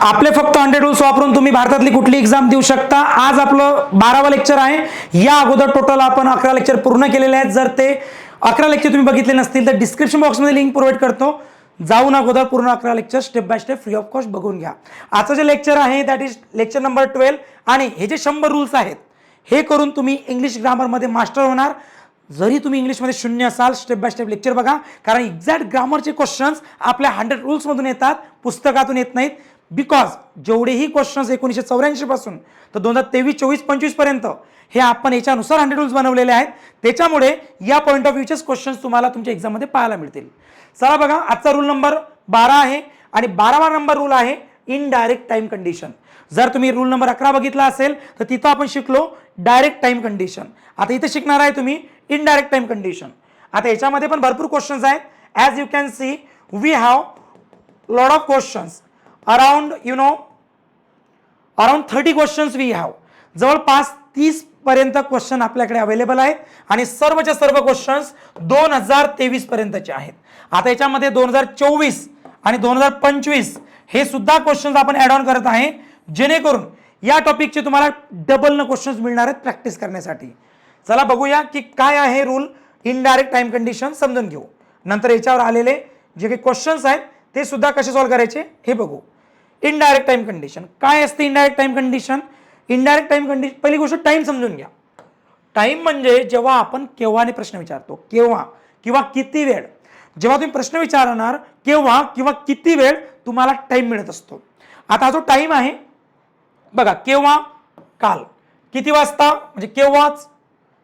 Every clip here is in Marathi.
आपले फक्त हंड्रेड रूल्स वापरून तुम्ही भारतातली कुठली एक्झाम देऊ शकता. आज आपलं बारावं लेक्चर आहे. या अगोदर टोटल आपण अकरा लेक्चर पूर्ण केलेले आहेत. जर ते अकरा लेक्चर तुम्ही बघितले नसतील तर डिस्क्रिप्शन बॉक्समध्ये लिंक प्रोव्हाइड करतो. जाऊन अगोदर पूर्ण अकरा lecture step by step free of cost बघून घ्या. आजचं जे लेक्चर आहे that is lecture number twelve आणि हे जे शंभर रूल्स आहेत हे करून तुम्ही इंग्लिश ग्रामरमध्ये मास्टर होणार. जरी तुम्ही इंग्लिशमध्ये शून्य असाल स्टेप बाय स्टेप लेक्चर बघा. कारण एक्झॅक्ट ग्रामरचे क्वेश्चन्स आपल्या हंड्रेड रूल्समधून येतात पुस्तकातून येत नाहीत. बिकॉज जेवढेही क्वेश्चन्स एकोणीसशे चौऱ्याऐंशीपासून तर दोन हजार तेवीस चोवीस पंचवीसपर्यंत हे आपण याच्यानुसार हंड्रेड रूल्स बनवलेले आहेत. त्याच्यामुळे या पॉईंट ऑफ व्ह्यूचेच क्वेश्चन्स तुम्हाला तुमच्या एक्झाममध्ये पाहायला मिळतील. चला बघा आजचा रूल नंबर बारा आहे आणि बारावा नंबर रूल आहे इनडायरेक्ट टाईम कंडिशन जर तुम्ही रूल नंबर अकरा बघितला असेल तर तिथं आपण शिकलो डायरेक्ट टाईम कंडिशन आता इथं शिकणार आहे तुम्ही इनडायरेक्ट टाइम कंडिशन आता याच्यामध्ये पण भरपूर क्वेश्चन्स आहेत. As you can see we have lot of questions around you know around thirty questions we have जवळपास तीस पर्यंत क्वेश्चन आपल्याकडे अवेलेबल आहेत आणि सर्वच्या सर्व क्वेश्चन्स दोन हजार तेवीस पर्यंतचे आहेत. आता याच्यामध्ये दोन हजार चोवीस आणि दोन हजार पंचवीस हे सुद्धा क्वेश्चन्स आपण ॲड ऑन करत आहे. जेणेकरून या टॉपिकचे तुम्हाला डबल न क्वेश्चन्स मिळणार आहेत प्रॅक्टिस करण्यासाठी. चला बघूया की काय आहे रूल इनडायरेक्ट टाइम कंडिशन समजून घेऊ. नंतर याच्यावर आलेले जे काही क्वेश्चन्स आहेत ते सुद्धा कसे सॉल्व्ह करायचे हे बघू. इनडायरेक्ट टाइम कंडिशन काय असते indirect time condition indirect time condition पहिली गोष्ट टाइम समजून घ्या. टाईम म्हणजे जेव्हा आपण केव्हाने प्रश्न विचारतो. केव्हा? किंवा किती वेळ? जेव्हा तुम्ही प्रश्न विचारणार केव्हा किंवा किती वेळ तुम्हाला टाईम मिळत असतो? आता जो टाइम आहे बघा केव्हा? काल. किती वाजता? म्हणजे केव्हाच?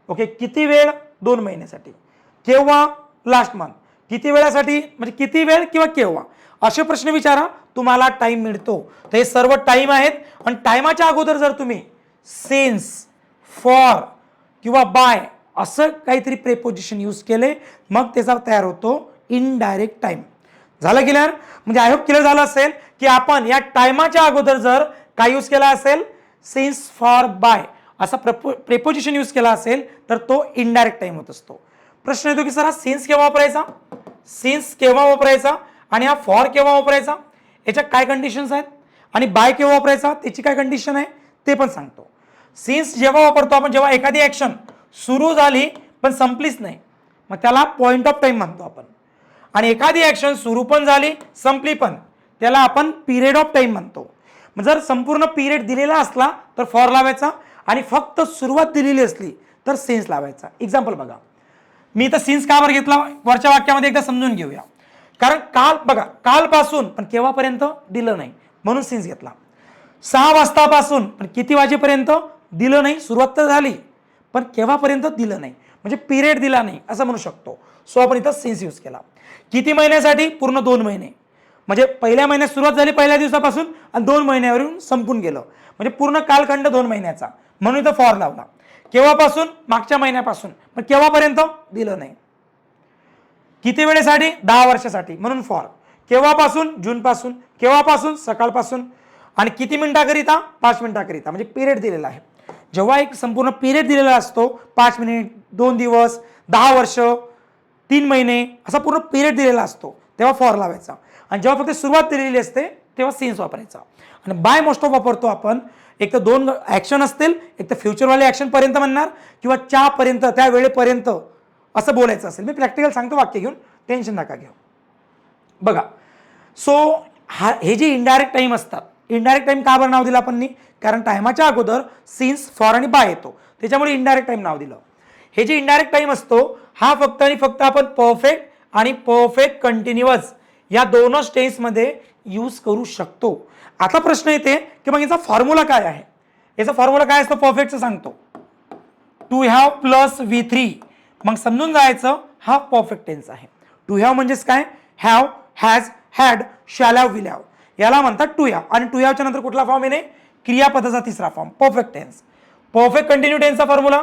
ओके किती वेळ? दोन महिन्यासाठी. केव्हा? लास्ट मंथ किती वेळासाठी? म्हणजे किती वेळ किंवा केव्हा? असे प्रश्न विचारा तुम्हाला टाईम मिळतो. तर हे सर्व टाईम आहेत. आणि टायमाच्या अगोदर जर तुम्ही सेन्स फॉर किंवा बाय असं काहीतरी प्रेपोजिशन यूज केले मग त्याचा तयार होतो इनडायरेक्ट टाईम झालं क्लिअर म्हणजे आय होप क्लिअर झालं असेल की आपण या टायमाच्या अगोदर जर काय यूज केला असेल? सेन्स फॉर बाय असा प्रपो प्रेपोजिशन यूज केला असेल तर तो इनडायरेक्ट टाईम होत असतो. प्रश्न येतो की सर हा सिन्स केव्हा वापरायचा? सिन्स केव्हा वापरायचा? आणि हा फॉर केव्हा वापरायचा? याच्या काय कंडिशन्स आहेत? आणि बाय केव्हा वापरायचा? त्याची काय कंडिशन आहे? ते पण सांगतो. सिन्स जेव्हा वापरतो आपण जेव्हा एखादी ॲक्शन सुरू झाली पण संपलीच नाही मग त्याला पॉईंट ऑफ टाईम म्हणतो आपण. आणि एखादी ॲक्शन सुरू पण झाली संपली पण त्याला आपण पिरियड ऑफ टाईम म्हणतो. मग जर संपूर्ण पिरियड दिलेला असला तर फॉर लावायचा. आणि फक्त सुरुवात दिलेली असली तर सेन्स लावायचा. एक्झाम्पल बघा. मी इथं सीन्स का बरं घेतला? वरच्या वाक्यामध्ये एकदा समजून घेऊया. कारण काल बघा कालपासून पण केव्हापर्यंत? दिलं नाही. म्हणून सीन्स घेतला. सहा वाजतापासून पण किती वाजेपर्यंत? दिलं नाही. सुरुवात तर झाली पण केव्हापर्यंत? दिलं नाही. म्हणजे पिरियड दिला नाही असं म्हणू शकतो. सो आपण इथं सीन्स यूज केला. किती महिन्यासाठी? पूर्ण दोन महिने. म्हणजे पहिल्या महिन्यात सुरुवात झाली पहिल्या दिवसापासून आणि दोन महिन्यावरून संपून गेलं. म्हणजे पूर्ण कालखंड दोन महिन्याचा. म्हणून इथं फॉर लावला. केव्हापासून? मागच्या महिन्यापासून. पण केव्हापर्यंत? दिलं नाही. किती वेळेसाठी? दहा वर्षासाठी. म्हणून फॉर केव्हापासून? जूनपासून. केव्हापासून? सकाळपासून. आणि किती मिनिटाकरिता? पाच मिनिटाकरिता. म्हणजे पिरियड दिलेला आहे. जेव्हा एक संपूर्ण पिरियड दिलेला असतो पाच मिनिट दोन दिवस दहा वर्ष तीन महिने असा पूर्ण पिरियड दिलेला असतो तेव्हा फॉर लावायचा. आणि जेव्हा फक्त सुरुवात दिलेली असते तेव्हा सेन्स वापरायचा. आणि बाय मोस्ट ऑफ वापरतो आपण एक तर दोन ॲक्शन असतील एक तर फ्युचरवाले ॲक्शनपर्यंत म्हणणार किंवा च्यापर्यंत त्या वेळेपर्यंत असं बोलायचं असेल. मी प्रॅक्टिकल सांगतो वाक्य घेऊन टेन्शन नका घेऊ. बघा सो हा हे जे इनडायरेक्ट टाईम असतात इनडायरेक्ट टाईम का बरं नाव दिलं आपण कारण टायमाच्या अगोदर सीन्स फॉर आणि बाय येतो. त्याच्यामुळे इनडायरेक्ट टाईम नाव दिलं. हे जे इनडायरेक्ट टाईम असतो हा फक्त आणि फक्त आपण परफेक्ट आणि परफेक्ट कंटिन्युअस या दोनच टेन्समध्ये यूज करू शकतो. आता प्रश्न येते की मग याचा फॉर्म्युला काय आहे? याचा फॉर्म्युला काय असतो? परफेक्टचं सांगतो. To have plus V three मग समजून जायचं हा परफेक्ट टेन्स आहे. टू हॅव म्हणजेच काय? Have has had shall have will have याला म्हणतात टू हॅव आणि टू हॅवच्या नंतर कुठला फॉर्म येणे? क्रियापदाचा तिसरा form perfect tense perfect continue टेन्सचा formula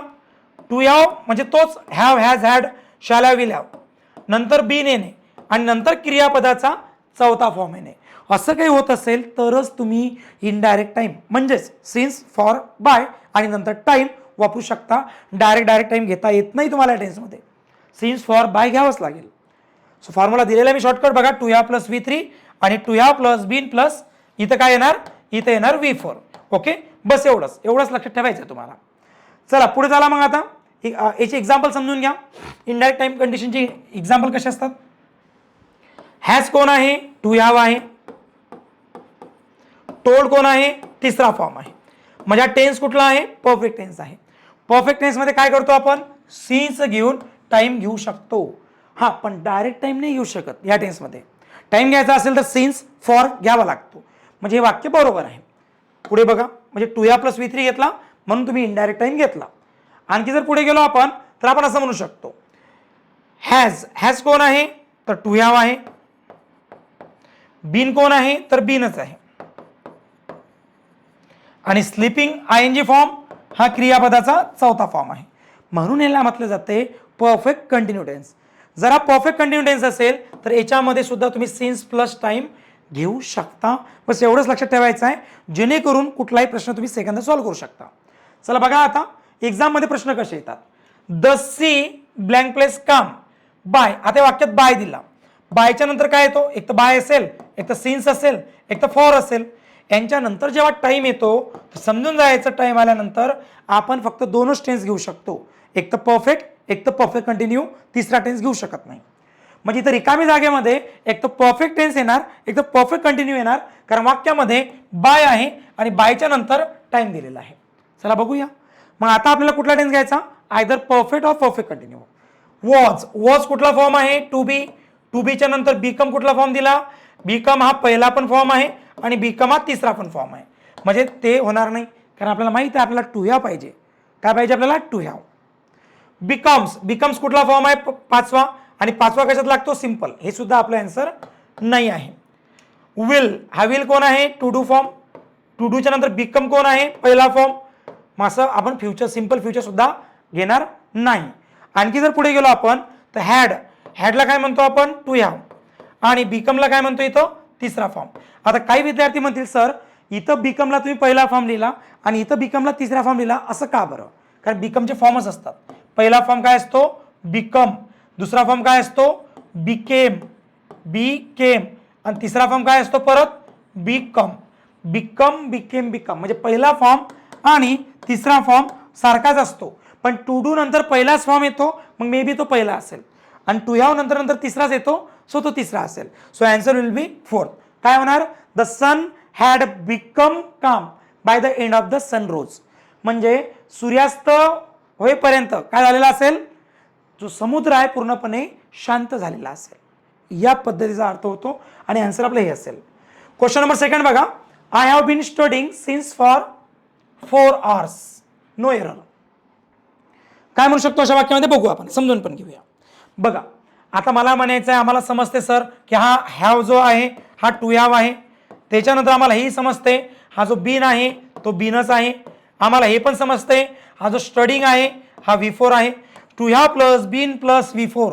to have म्हणजे तोच have has had shall have will have नंतर बी नेणे आणि नंतर क्रियापदाचा चौथा फॉर्म येणे असं काही होत असेल तरच तुम्ही इनडायरेक्ट टाईम म्हणजेच सिन्स फॉर बाय आणि नंतर टाईम वापरू शकता. डायरेक्ट डायरेक्ट टाईम घेता येत नाही तुम्हाला टेन्समध्ये सिन्स फॉर बाय घ्यावंच लागेल. सो फॉर्म्युला दिलेला मी शॉर्टकट बघा टू या प्लस व्ही थ्री आणि टू या प्लस बीन प्लस इथं काय येणार? इथं येणार व्ही फोर ओके बस एवढंच. एवढंच लक्षात ठेवायचं आहे तुम्हाला. चला पुढे चला मग आता. याची एक्झाम्पल समजून घ्या. इनडायरेक्ट टाइम कंडिशनची एक्झाम्पल कशी असतात? हॅज कोण आहे? टू हॅव आहे? टोल्ड कोण आहे? तिसरा फॉर्म आहे. म्हणजे टेन्स कुठला आहे? परफेक्ट टेन्स आहे. परफेक्ट टेन्समध्ये काय करतो आपण? सीन्स घेऊन टाईम घेऊ शकतो. हां पण डायरेक्ट टाईम नाही घेऊ शकत या टेन्समध्ये टाईम घ्यायचा असेल तर सीन्स फॉर घ्यावा लागतो. म्हणजे हे वाक्य बरोबर आहे. पुढे बघा. म्हणजे टू या प्लस वी थ्री घेतला म्हणून तुम्ही इनडायरेक्ट टाईम घेतला. आणखी जर पुढे गेलो आपण तर आपण असं म्हणू शकतो. हॅज हॅज कोण आहे? तर टू हॅव आहे. बीन कोण आहे? तर बीनच आहे. आणि sleeping I N G form हा क्रियापदाचा चौथा फॉर्म आहे. म्हणून याला म्हटलं जाते परफेक्ट कंटिन्युटेन्स. जरा परफेक्ट कंटिन्युटेन्स असेल तर याच्यामध्ये सुद्धा तुम्ही सिन्स प्लस टाइम घेऊ शकता. बस एवढंच लक्षात ठेवायचं आहे. जेणेकरून कुठलाही प्रश्न तुम्ही सेकंद सॉल्व्ह करू शकता. चला बघा आता एक्झाममध्ये प्रश्न कसे येतात? The see blank place come by आता वाक्यात बाय दिला. बायच्या नंतर काय येतो? एक तर बाय असेल एक तर सिन्स असेल एक तर फॉर असेल. यांच्यानंतर जेव्हा टाईम येतो तर समजून जायचं टाईम आल्यानंतर आपण फक्त दोनच टेन्स घेऊ शकतो. एक तर परफेक्ट एक तर परफेक्ट कंटिन्यू तिसरा टेन्स घेऊ शकत नाही. म्हणजे इथं रिकामी जागेमध्ये एक तर परफेक्ट टेन्स येणार एक तर परफेक्ट कंटिन्यू येणार कारण वाक्यामध्ये बाय आहे आणि बायच्या नंतर टाईम दिलेला आहे. चला बघूया. मग आता आपल्याला कुठला टेन्स घ्यायचा? Either perfect or perfect continue was was कुठला फॉर्म आहे? टू बी टू बीच्या नंतर बीकम कुठला फॉर्म दिला? बीकम हा पहिला पण फॉर्म आहे आणि बीकम हा तिसरा पण फॉर्म आहे. म्हणजे ते होणार नाही कारण आपल्याला माहिती आहे आपल्याला टू ह्या पाहिजे. काय पाहिजे आपल्याला? टू ह्या बिकम्स बिकम्स कुठला फॉर्म आहे? प- पाचवा. आणि पाचवा कशात लागतो? सिंपल हे सुद्धा आपलं आन्सर नाही आहे. विल हा विल कोण आहे? टू डू फॉर्म टू डूच्या नंतर बिकम कोण आहे? पहिला फॉर्म मग असं आपण फ्युचर सिंपल फ्युचर सुद्धा घेणार नाही. आणखी जर पुढे गेलो आपण तर हॅड हॅडला काय म्हणतो आपण? टू हॅव आणि बीकमला काय म्हणतो इथं? तिसरा फॉर्म आता काही विद्यार्थी म्हणतील सर इथं बीकमला तुम्ही पहिला फॉर्म लिहिला आणि इथं बीकमला तिसरा फॉर्म लिहिला असं का बरं? कारण बीकमचे फॉर्मच असतात. पहिला फॉर्म काय असतो? बीकम दुसरा फॉर्म काय असतो? बीकेम बी केम आणि तिसरा फॉर्म काय असतो परत? B com BCom BCom BCom म्हणजे पहिला फॉर्म आणि तिसरा फॉर्म सारखाच असतो. पण टू डू नंतर पहिलाच फॉर्म येतो मग मे बी तो पहिला असेल. आणि टू ह्याव नंतर नंतर तिसराच येतो सो तो तिसरा असेल. So answer will be fourth काय होणार? The sun had become come by the end of the sun rose म्हणजे सूर्यास्त होईपर्यंत काय झालेला असेल? जो समुद्र आहे पूर्णपणे शांत झालेला असेल. या पद्धतीचा अर्थ होतो आणि आन्सर आपलं हे असेल. क्वेश्चन नंबर सेकंड बघा. I have been studying since for four hours no error काय म्हणू शकतो अशा वाक्यामध्ये? बघू आपण. समजून पण घेऊया. बघा आता मला म्हणायचं आहे आम्हाला समजते सर की हा हॅव जो आहे हा टू हॅव आहे. त्याच्यानंतर आम्हाला हेही समजते हा जो बीन आहे तो बीनच आहे. आम्हाला हे पण समजते हा जो स्टडिंग आहे हा व्ही फोर आहे. टू ह्या plus been plus V four.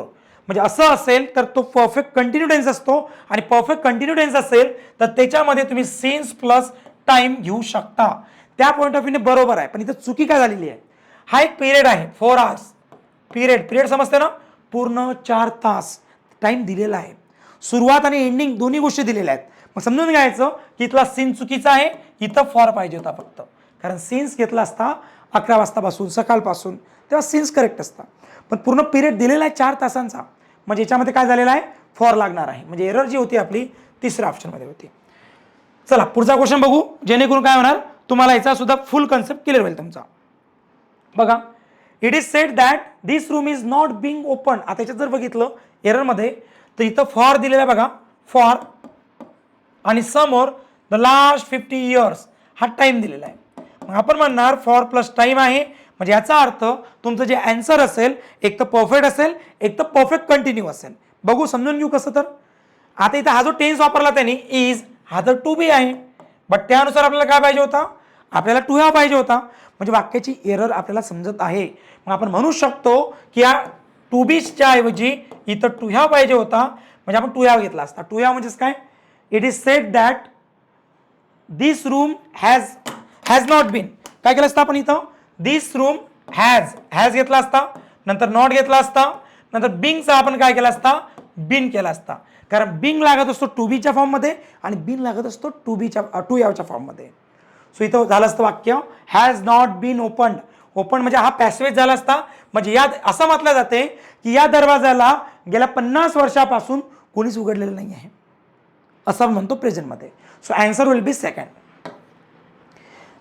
म्हणजे असं असेल तर तो परफेक्ट कंटिन्यू टेन्स असतो आणि परफेक्ट कंटिन्यू टेन्स असेल तर त्याच्यामध्ये तुम्ही सेन्स प्लस टाईम घेऊ शकता. त्या पॉईंट ऑफ व्ह्यूने बरोबर आहे. पण इथं चुकी काय झालेली आहे? हा एक पिरियड आहे फोर आवर्स. पिरियड पिरियड समजते ना? पूर्ण चार तास टाईम दिलेला आहे. सुरुवात आणि एंडिंग दोन्ही गोष्टी दिलेल्या आहेत. मग समजून घ्यायचं की इथला सीन चुकीचा आहे इथं फॉर पाहिजे होता फक्त. कारण सीन्स घेतला असता अकरा वाजतापासून सकाळपासून तेव्हा सीन्स करेक्ट असता पण पूर्ण पिरियड दिलेला आहे चार तासांचा म्हणजे याच्यामध्ये काय झालेला आहे? फॉर लागणार आहे. म्हणजे एरर जी होती आपली तिसऱ्या ऑप्शनमध्ये होती. चला पुढचा क्वेश्चन बघू. जेणेकरून काय होणार? तुम्हाला याचा सुद्धा फुल कन्सेप्ट क्लिअर होईल तुमचा. बघा. It is set that this room is not being open आता याच्यात जर बघितलं एररमध्ये तर इथं फॉर दिलेलं आहे बघा. फॉर आणि समोर द लास्ट फिफ्टी इयर्स हा टाईम दिलेला आहे. मग आपण म्हणणार फॉर प्लस टाईम आहे. म्हणजे याचा अर्थ तुमचं जे अँसर असेल एक तर परफेक्ट असेल एक तर परफेक्ट कंटिन्यू असेल. बघू समजून घेऊ कसं तर. आता इथं हा जो टेन्स वापरला त्यांनी इज हा तर टू बी आहे. बट त्यानुसार आपल्याला काय पाहिजे होता? आपल्याला टू हा पाहिजे होता. म्हणजे वाक्याची एरर आपल्याला समजत आहे. मग आपण म्हणू शकतो की या टू बीचच्या ऐवजी इथं टू ह्या पाहिजे होता. म्हणजे आपण टू ह्या घेतला असता. टू ह्या म्हणजेच काय? It is set that this room has has not been काय केलं असतं आपण इथं? दिस रूम हॅज हॅज घेतला असता. नंतर नॉट घेतला असता. नंतर बिंगचा आपण काय केला असता? बिन केला असता. कारण बिंग लागत असतो टू बीच्या फॉर्ममध्ये आणि बिन लागत असतो टू बीच्या टू uh, यावच्या फॉर्ममध्ये सो इथं झालं असतं वाक्य has not been open open म्हणजे हा पॅसवेज झाला असता. म्हणजे या असं म्हटलं जाते की या दरवाजाला गेल्या पन्नास वर्षापासून कोणीच उघडलेलं नाही आहे. असं म्हणतो प्रेझेंटमध्ये so answer will be second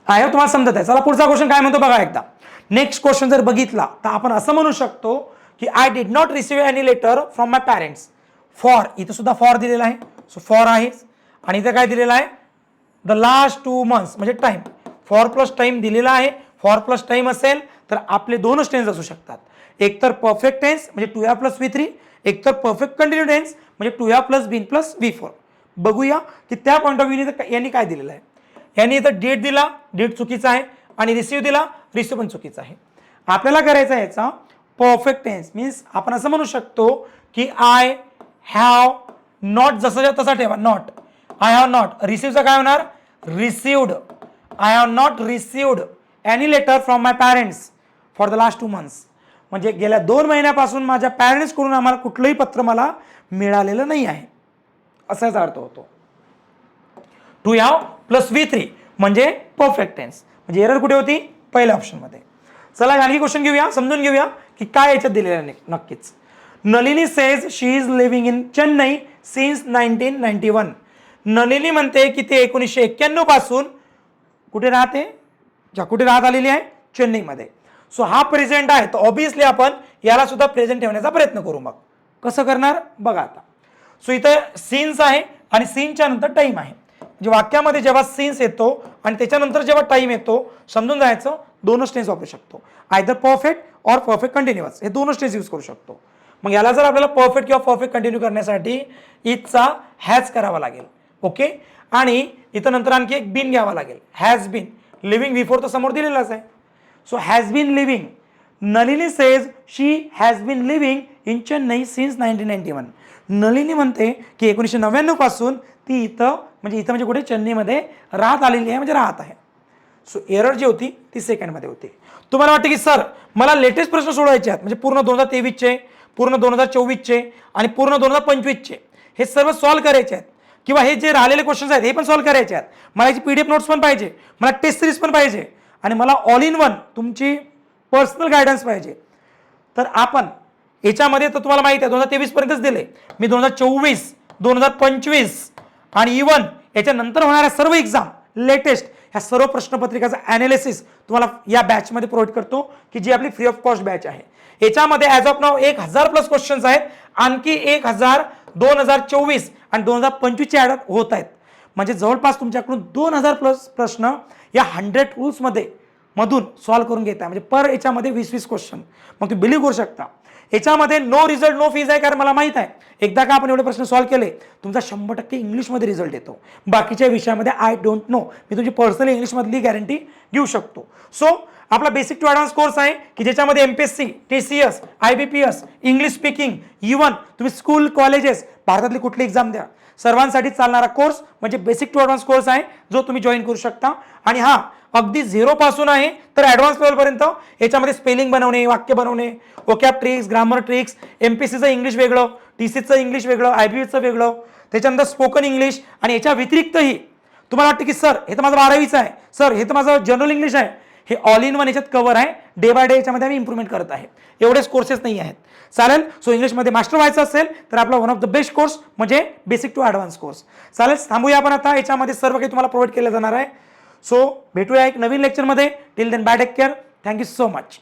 आहे हो, तुम्हाला समजत आहे. चला पुढचा क्वेश्चन काय म्हणतो बघा एकदा. नेक्स्ट क्वेश्चन जर बघितला तर आपण असं म्हणू शकतो की I did not receive any letter from my parents for इथं सुद्धा फॉर दिलेला आहे. सो फॉर आहे. आणि इथं काय दिलेलं आहे? द लास्ट टू मंथ्स म्हणजे टाईम फॉर प्लस टाईम दिलेला आहे. फॉर प्लस टाईम असेल तर आपले दोनच टेन्स असू शकतात. एक तर परफेक्ट टेन्स म्हणजे टू या प्लस व्ही थ्री एक तर परफेक्ट कंटिन्यू टेन्स म्हणजे टू या plus been plus V four बघूया की त्या पॉईंट ऑफ व्ह्यूने यांनी काय दिलेलं आहे. यांनी इथं डेट दिला डेट चुकीचा आहे आणि रिसिव्ह दिला रिसिव्ह पण चुकीचा आहे. आपल्याला करायचा आहे याचा परफेक्ट टेन्स मीन्स आपण असं म्हणू शकतो की आय हॅव नॉट जसंच्या तसा ठेवा नॉट आय हॅव नॉट रिसिव्हचं काय होणार? Received I have not received any letter from my parents for the last two months म्हणजे गेल्या दोन महिन्यापासून माझ्या पॅरेंट्सकडून आम्हाला कुठलंही पत्र मला मिळालेलं नाही आहे. असाच अर्थ होतो. To have plus V three म्हणजे परफेक्ट टेन्स म्हणजे एरर कुठे होती? पहिल्या ऑप्शनमध्ये चला आणखी क्वेश्चन घेऊया. समजून घेऊया की काय याच्यात दिलेलं आहे नक्कीच. Nalini says she is living in Chennai since nineteen ninety one Nalini म्हणते की ते एकोणीसशे एक्क्याण्णवपासून कुठे राहते? ज्या कुठे राहत आलेली आहे? चेन्नईमध्ये. सो हा प्रेझेंट आहे. तर ऑब्विसली आपण याला सुद्धा प्रेझेंट ठेवण्याचा प्रयत्न करू मग. कसं करणार? बघा आता. सो इथं सीन्स आहे आणि सीनच्या नंतर टाईम आहे. म्हणजे वाक्यामध्ये जेव्हा सीन्स येतो आणि त्याच्यानंतर जेव्हा टाईम येतो समजून जायचं दोनच टेन्स वापरू शकतो. Either perfect or perfect continuous हे दोनच टेन्स यूज करू शकतो. मग याला जर आपल्याला परफेक्ट किंवा परफेक्ट कंटिन्यू करण्यासाठी इथचा हॅच करावा लागेल. ओके? आणि इथं नंतर आणखी एक बिन घ्यावा लागेल. हॅज बिन लिव्हिंग बिफोर तर समोर दिलेलाच आहे. So has been living Nalini says she has been living in Chennai since nineteen ninety one Nalini म्हणते की एकोणीसशे नव्याण्णवपासून ती इथं म्हणजे इथं म्हणजे कुठे? चेन्नईमध्ये राहत आलेली आहे म्हणजे राहत आहे. सो एरर जी होती ती सेकंडमध्ये होती. तुम्हाला वाटतं की सर मला लेटेस्ट प्रश्न सोडवायचे आहेत. म्हणजे पूर्ण दोन हजार तेवीसचे पूर्ण दोन हजार चोवीसचे आणि पूर्ण दोन हजार पंचवीसचे. हे सर्व सॉल्व करायचे आहेत. किंवा हे जे राहिलेले क्वेश्चन्स आहेत हे पण सॉल्व्ह करायचे आहेत. मला याची पी डी एफ नोट्स पण पाहिजे मला टेस्ट सिरीज पण पाहिजे आणि मला ऑल इन वन तुमची पर्सनल गायडन्स पाहिजे. तर आपण याच्यामध्ये तर तुम्हाला माहिती आहे दोन हजार तेवीसपर्यंतच दिले. मी दोन हजार चोवीस दोन हजार पंचवीस आणि इवन याच्यानंतर होणाऱ्या सर्व एक्झाम लेटेस्ट ह्या सर्व प्रश्नपत्रिकाचं ॲनालिसिस तुम्हाला या बॅचमध्ये प्रोव्हाइड करतो की जी आपली फ्री ऑफ कॉस्ट बॅच आहे. याच्यामध्ये ॲज ऑफ नाव एक हजार प्लस क्वेश्चन्स आहेत. आणखी एक हजार दोन हजार चोवीस आणि दोन हजार पंचवीसचे ॲड होत आहेत. म्हणजे जवळपास तुमच्याकडून दोन हजार प्लस प्रश्न या हंड्रेड रूल्समध्ये मधून सॉल्व करून घेत आहे म्हणजे पर याच्यामध्ये वीस वीस क्वेश्चन मग तुम्ही बिलीव्ह करू शकता. याच्यामध्ये नो रिझल्ट नो फीज आहे कारण मला माहीत आहे. एकदा का आपण एवढे प्रश्न सॉल्व्ह केले तुमचा शंभर टक्के इंग्लिशमध्ये रिझल्ट येतो. बाकीच्या विषयामध्ये आय डोंट नो मी तुमची पर्सनल इंग्लिशमधली गॅरंटी घेऊ शकतो. सो आपला बेसिक टू ॲडव्हान्स कोर्स आहे की ज्याच्यामध्ये M P S C T C S I B P S English speaking even तुम्ही स्कूल कॉलेजेस भारतातली कुठली एक्झाम द्या. सर्वांसाठी चालणारा कोर्स म्हणजे बेसिक टू ॲडव्हान्स कोर्स आहे जो तुम्ही जॉईन करू शकता. आणि हा अगदी झिरोपासून आहे तर ॲडव्हान्स लेवलपर्यंत याच्यामध्ये स्पेलिंग बनवणे वाक्य बनवणे vocab tricks grammar tricks M P सीचं इंग्लिश वेगळं टी सीचं इंग्लिश वेगळं आय बी एचं वेगळं त्याच्यानंतर स्पोकन इंग्लिश आणि याच्या व्यतिरिक्तही तुम्हाला वाटतं की सर हे तर माझं बारावीचं आहे. सर हे तर माझं जनरल इंग्लिश आहे. हे ऑल इन वन याच्यात कवर आहे. डे बाय डे याच्यामध्ये आम्ही इम्प्रूव्हमेंट करत आहे. एवढेच कोर्सेस नाही आहेत. चालेल? सो इंग्लिशमध्ये मास्टर व्हायचं असेल तर आपला one of the best course म्हणजे बेसिक टू ॲडव्हान्स कोर्स चालेल? थांबूया आपण आता. याच्यामध्ये सर्व काही तुम्हाला प्रोव्हाइड केलं जाणार आहे. सो भेटूया एक नवीन लेक्चरमध्ये till then bye take care thank you so much